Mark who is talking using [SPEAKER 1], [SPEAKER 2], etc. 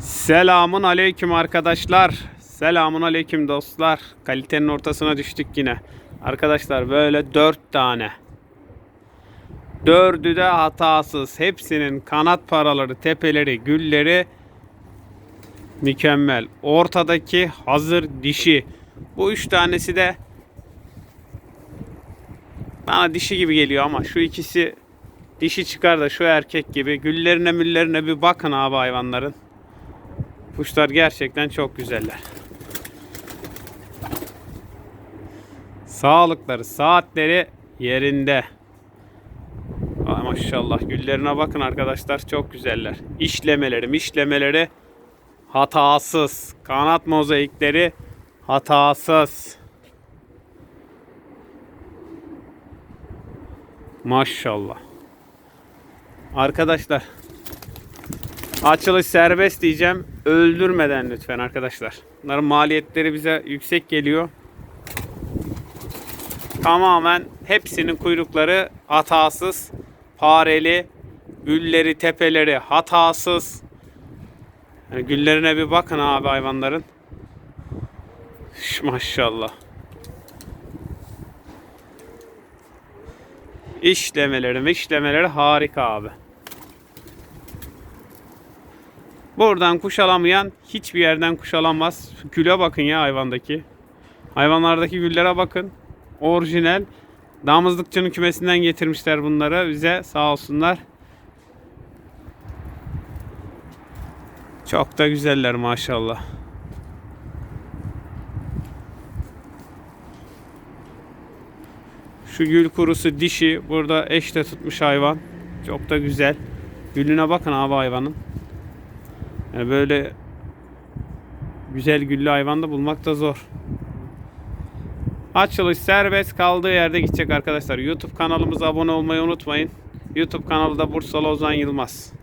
[SPEAKER 1] Selamun aleyküm arkadaşlar. Selamun aleyküm dostlar. Kalitenin ortasına düştük yine. Arkadaşlar böyle dört tane. Dördü de hatasız. Hepsinin kanat paraları, tepeleri, gülleri mükemmel. Ortadaki hazır dişi. Bu üç tanesi de bana dişi gibi geliyor ama şu ikisi dişi çıkar da şu erkek gibi. Güllerine müllerine bir bakın abi hayvanların. Kuşlar gerçekten çok güzeller. Sağlıkları, saatleri yerinde. Ay maşallah güllerine bakın arkadaşlar çok güzeller. İşlemeleri, işlemeleri hatasız. Kanat mozaikleri hatasız. Maşallah. Arkadaşlar Açılış serbest diyeceğim. Öldürmeden lütfen arkadaşlar. Bunların maliyetleri bize yüksek geliyor. Tamamen hepsinin kuyrukları hatasız. Fareli, gülleri, tepeleri hatasız. Yani güllerine bir bakın abi hayvanların. Şş, Maşallah. İşlemeleri, işlemeleri harika abi. Buradan kuş alamayan hiçbir yerden kuş alamaz. Güle bakın ya hayvandaki. Hayvanlardaki güllere bakın. Orijinal. Damızlıkçının kümesinden getirmişler bunları bize sağ olsunlar. Çok da güzeller maşallah. Şu gül kurusu dişi. Burada eşte tutmuş hayvan. Çok da güzel. Gülüne bakın abi hayvanın. Yani böyle güzel güllü hayvan da bulmak da zor. Açılış serbest kaldığı yerde gidecek arkadaşlar. YouTube kanalımıza abone olmayı unutmayın. YouTube kanalı da Bursalı Ozan Yılmaz.